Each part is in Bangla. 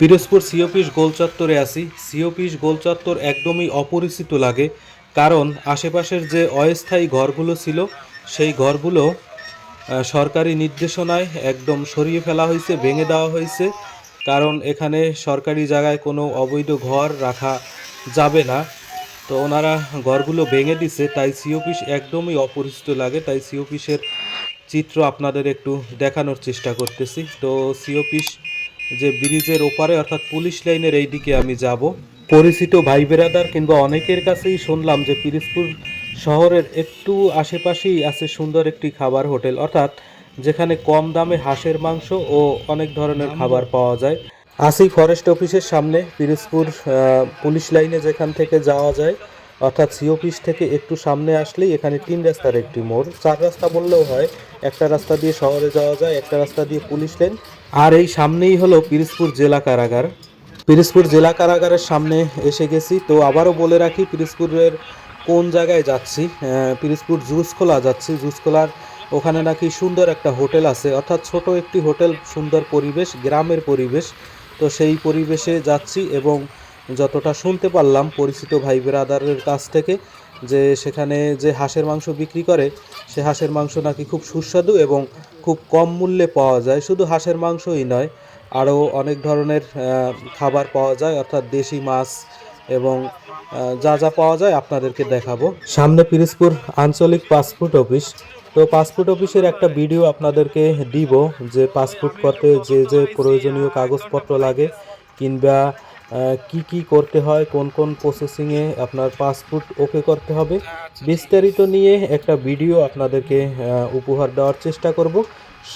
পিরোজপুর সিওপিস গোল চত্বরে আছি। সিওপিস গোল চত্বর একদমই অপরিচিত লাগে, কারণ আশেপাশের যে অস্থায়ী ঘরগুলো ছিল, সেই ঘরগুলো সরকারি নির্দেশনায় একদম সরিয়ে ফেলা হয়েছে, ভেঙে দেওয়া হয়েছে, কারণ এখানে সরকারি জায়গায় কোনো অবৈধ ঘর রাখা যাবে না। তো ওনারা ঘরগুলো ভেঙে দিছে, তাই সিওপিস একদমই অপরিচিত লাগে, তাই সিওপিসের চিত্র আপনাদের একটু দেখানোর চেষ্টা করতেছি। তো সিওপিস যে ব্রিজের ওপারে, অর্থাৎ পুলিশ লাইনের এই দিকে আমি যাব। পরিচিত ভাই বেরাদার কিংবা অনেকের কাছেই শুনলাম যে পিরিজপুর শহরের একটু আশেপাশেই আছে সুন্দর একটি খাবার হোটেল, অর্থাৎ যেখানে কম দামে হাঁসের মাংস ও অনেক ধরনের খাবার পাওয়া যায়। আসি ফরেস্ট অফিসের সামনে পিরিজপুর পুলিশ লাইনে যেখান থেকে যাওয়া যায়, অর্থাৎ সি অফিস থেকে একটু সামনে আসলেই এখানে তিন রাস্তার একটি মোড়। চার রাস্তা বললেও হয়, একটা রাস্তা দিয়ে শহরে যাওয়া যায়, একটা রাস্তা দিয়ে পুলিশ লাইন। আর এই সামনেই হলো পিরিজপুর জেলা কারাগার। পিরিজপুর জেলা কারাগারের সামনে এসে গেছি। তো আবারও বলে রাখি, পিরিজপুরের কোন জায়গায় যাচ্ছি? পিরিজপুর জুসখোলা যাচ্ছি। জুসখোলার ওখানে নাকি সুন্দর একটা হোটেল আছে। অর্থাৎ ছোট একটি হোটেল, সুন্দর পরিবেশ, গ্রামের পরিবেশ। তো সেই পরিবেশে যাচ্ছি এবং যতটা শুনতে পারলাম পরিচিত ভাই বেরাদারের কাছ থেকে যে সেখানে যে হাঁসের মাংস বিক্রি করে, সে হাঁসের মাংস নাকি খুব সুস্বাদু এবং খুব কম মূল্যে পাওয়া যায়। শুধু হাঁসের মাংসই নয়, আরও অনেক ধরনের খাবার পাওয়া যায়, অর্থাৎ দেশি মাছ এবং যা যা পাওয়া যায় আপনাদেরকে দেখাবো। সামনে পিরিজপুর আঞ্চলিক পাসপোর্ট অফিস। তো পাসপোর্ট অফিসের একটা ভিডিও আপনাদেরকে দিব, যে পাসপোর্ট করতে যে যে প্রয়োজনীয় কাগজপত্র লাগে কিংবা কি কি করতে হয় কোন কোন প্রসেসিংয়ে আপনার পাসপোর্ট ওকে করতে হবে বিস্তারিত নিয়ে একটা ভিডিও আপনাদেরকে উপহার দেওয়ার চেষ্টা করব।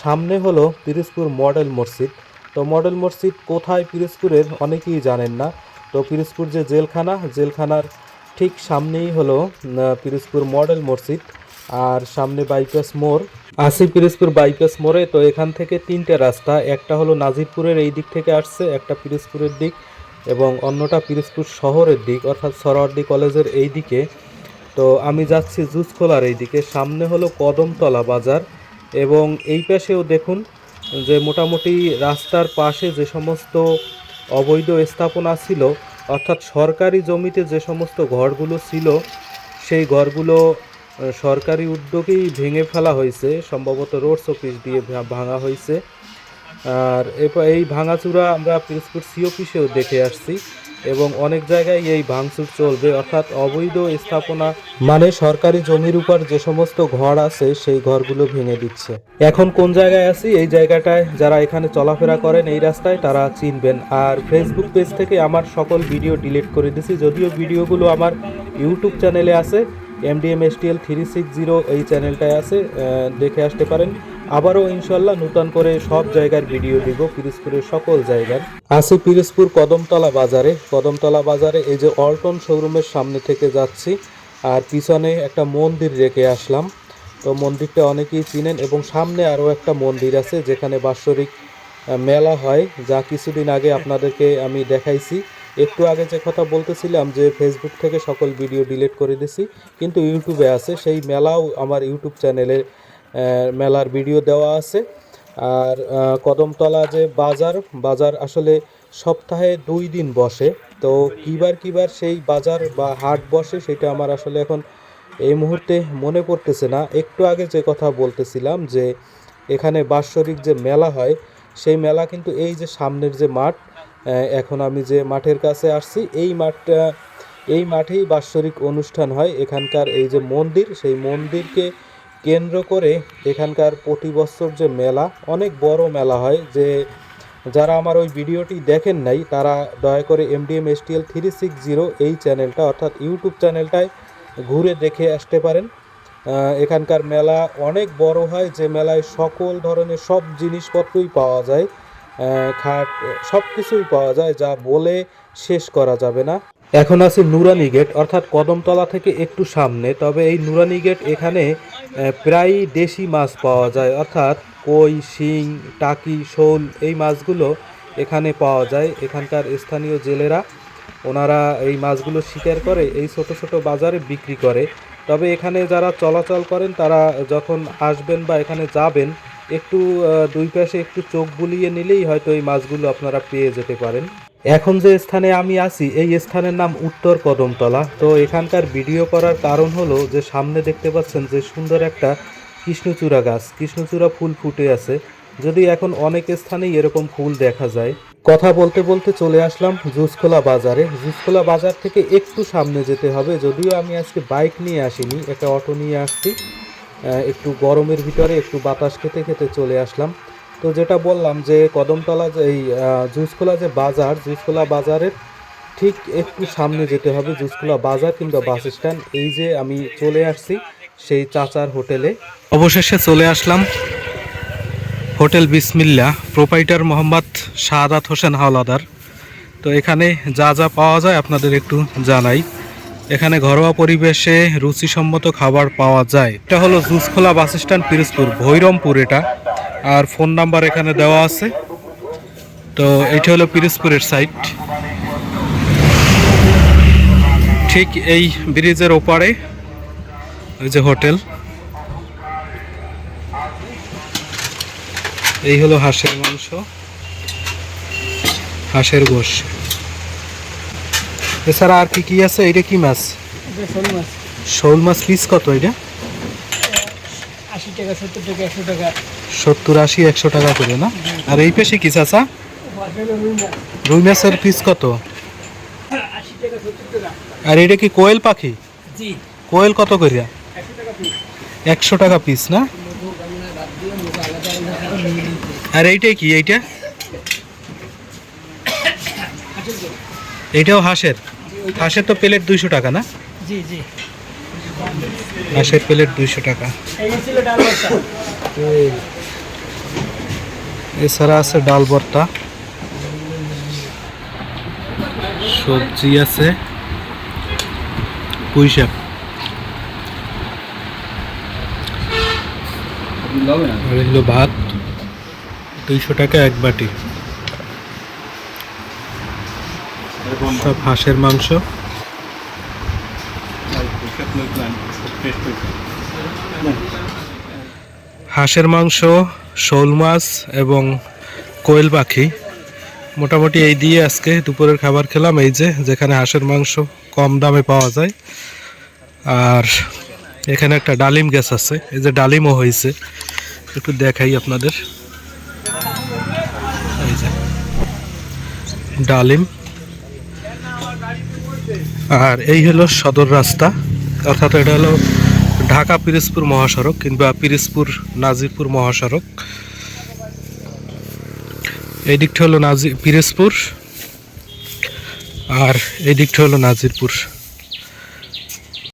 সামনে হলো পিরিজপুর মডেল মসজিদ। তো মডেল মসজিদ কোথায় পিরিজপুরের অনেকেই জানেন না। তো পিরিজপুর যে জেলখানা জেলখানার ঠিক সামনেই হলো পিরিজপুর মডেল মসজিদ। আর সামনে বাইপাস মোড়। আসি পিরিজপুর বাইপাস মোড়ে। তো এখান থেকে তিনটে রাস্তা। একটা হলো নাজিরপুরের এই দিক থেকে আসছে একটা পিরিজপুরের দিক। এবং অন্যটা পিরোজপুর শহরের দিক, অর্থাৎ সরওয়ার্দী কলেজের এই দিকে। তো আমি যাচ্ছি জুসখোলার এই দিকে, সামনে হলো কদমতলা বাজার এবং এই পাশেও দেখুন যে মোটামুটি রাস্তার পাশে যে সমস্ত অবৈধ স্থাপনা ছিল, অর্থাৎ সরকারি জমিতে যে সমস্ত ঘরগুলো ছিল, সেই ঘরগুলো সরকারি উদ্যোগেই ভেঙে ফেলা হয়েছে। সম্ভবত রোডস অফিস দিয়ে ভাঙা হয়েছে। আর এরপর এই ভাঙাচুরা আমরা পিরোজপুর সি অফিসেও দেখে আসছি এবং অনেক জায়গায় এই ভাঙচুর চলবে। অর্থাৎ অবৈধ স্থাপনা মানে সরকারি জমির উপর যে সমস্ত ঘর আছে, সেই ঘরগুলো ভেঙে দিচ্ছে। এখন কোন জায়গায় আছি? এই জায়গাটায় যারা এখানে চলাফেরা করেন, এই রাস্তায় তারা চিনবেন। আর ফেসবুক পেজ থেকে আমার সকল ভিডিও ডিলিট করে দিছি। যদিও ভিডিওগুলো আমার ইউটিউব চ্যানেলে আছে MDM STL three six zero এই চ্যানেলটায় আছে দেখে আসতে পারেন। আবারও ইনশাল্লাহ নূতন করে সব জায়গার ভিডিও দিব পিরোজপুরের সকল জায়গার। আছি পিরোজপুর কদমতলা বাজারে। কদমতলা বাজারে এই যে অল্টন শোরুমের সামনে থেকে যাচ্ছি আর পিছনে একটা মন্দির রেখে আসলাম। তো মন্দিরটা অনেকেই চিনেন এবং সামনে আরও একটা মন্দির আছে যেখানে বাৎসরিক মেলা হয়। যা কিছুদিন আগে আপনাদেরকে আমি দেখাইছি। একটু আগে যে কথা বলতেছিলাম যে ফেসবুক থেকে সকল ভিডিও ডিলিট করে দিছি, কিন্তু ইউটিউবে আছে। সেই মেলাও আমার ইউটিউব চ্যানেলে মেলার ভিডিও দেওয়া আছে। আর কদমতলা যে বাজার বাজার আসলে সপ্তাহে দুই দিন বসে। তো কিবার কিবার সেই বাজার বা হাট বসে, সেটা আমার আসলে এখন এই মুহূর্তে মনে পড়তেছে না। একটু আগে যে কথা বলতেছিলাম যে, এখানে বাৎসরিক যে মেলা হয়, সেই মেলা কিন্তু এই যে সামনের যে মাঠ এখন আমি যে মাঠের কাছে আসছি, এই মাঠটা, এই মাঠেই বাৎসরিক অনুষ্ঠান হয়। এখানকার এই যে মন্দির, সেই মন্দিরকে কেন্দ্র করে এখানকার প্রতি বছর যে মেলা, অনেক বড় মেলা হয় যে যারা আমার ওই ভিডিওটি দেখেন নাই, তারা দয়া করে MDM STL three six zero এই চ্যানেলটা অর্থাৎ ইউটিউব চ্যানেলটায় ঘুরে দেখে আসতে পারেন। এখানকার মেলা অনেক বড় হয়, যে মেলায় সকল ধরনের সব জিনিসপত্রই পাওয়া যায়। খাট, সব কিছুই পাওয়া যায়, যা বলে শেষ করা যাবে না। এখন আছে নুরানি গেট, অর্থাৎ কদমতলা থেকে একটু সামনে। তবে এই নুরানি গেট এখানে প্রায় দেশি মাছ পাওয়া যায়, অর্থাৎ কই, শিং, টাকি, শোল, এই মাছগুলো এখানে পাওয়া যায়। এখানকার স্থানীয় জেলেরা, ওনারা এই মাছগুলো শিকার করে, এই ছোট ছোট বাজারে বিক্রি করে। তবে এখানে যারা চলাচল করেন, তারা যখন আসবেন বা এখানে যাবেন একটু দুই পাশে একটু চোখ বুলিয়ে নিলেই হয়তো এই মাছগুলো আপনারা পেয়ে যেতে পারেন। এখন যে স্থানে আমি আছি, এই স্থানের নাম উত্তর কদমতলা। তো এখানকার ভিডিও করার কারণ হলো যে, সামনে দেখতে পাচ্ছেন যে সুন্দর একটা কৃষ্ণচূড়া গাছ। কৃষ্ণচূড়া ফুল ফুটে আছে। যদি এখন অনেক স্থানেই এরকম ফুল দেখা যায়। কথা বলতে বলতে চলে আসলাম জুসখোলা বাজারে। জুসখোলা বাজার থেকে একটু সামনে যেতে হবে, যদিও আমি আজকে বাইক নিয়ে আসিনি, একটা অটো নিয়ে আসছি। একটু গরমের ভিতরে একটু বাতাস খেতে খেতে চলে আসলাম। তো যেটা বললাম যে কদমতলা যে এই আহ, জুসখোলা যে বাজার জুসখোলা বাজারের ঠিক একটু সামনে যেতে হবে জুসখোলা বাজার কিংবা বাস স্ট্যান্ড। এই যে আমি চলে আসছি সেই চাচার হোটেলে। অবশেষে চলে আসলাম হোটেল বিসমিল্লা প্রোপাইটার মোহাম্মদ শাহাদাত হোসেন হাওলাদার। তো এখানে যা যা পাওয়া যায় আপনাদের একটু জানাই। এখানে ঘরোয়া পরিবেশে রুচিসম্মত খাবার পাওয়া যায়। এটা হলো জুসখোলা বাস স্ট্যান্ড পিরোজপুর, ভৈরমপুর এটা। আর ফোন নাম্বার এখানে দেওয়া আছে। তো এটা হলো পিরোজপুরের সাইট। ঠিক এই ব্রিজের ওপারে ওই যে হোটেল। এই হলো হাঁসের মাংস। হাঁসের গোশ। এছাড়া আর কি কি আছে? এটা কি মাছ? শোল মাছ। শোল মাছ পিস কত এটা? আশি টাকা সত্তর টাকা একশো টাকা। সত্তর আশি একশো টাকা করে না? আর এই পেশে কি চাচা? রুই মাছের পিস কত? আর এটা কি কোয়েল পাখি? কোয়েল কত করিয়া একশো টাকা পিস। একশো টাকা পিস না? আর এইটাই কি এইটা? এইটাও হাঁসের? হাঁসের তো প্লেট দুইশো টাকা না? জি জি। হাঁসের প্লেট দুইশো টাকা। এই ছিল ডাল ভর্তা। এছাড়া আছে ডাল ভর্তা। সবজি আছে। পুঁই শাক। আর এগুলো ভাত। দুইশো টাকা এক বাটি। সব হাঁসের মাংস। হাঁসের মাংস, শোল মাছ এবং কোয়েল পাখি। মোটামুটি এই দিয়ে আজকে দুপুরের খাবার খেলাম, এই যে যেখানে হাঁসের মাংস কম দামে পাওয়া যায়। আর এখানে একটা ডালিম গ্যাস আছে, এই যে ডালিমও হয়েছে। একটু দেখাই আপনাদের। ডালিম। আর এই হলো সদর রাস্তা। অর্থাৎ এটা হলো ঢাকা পিরিজপুর মহাসড়ক কিংবা পিরিজপুর নাজিরপুর মহাসড়ক। এই দিকটা হলো নাজি, পিরিজপুর আর এই দিকটা হলো নাজিরপুর।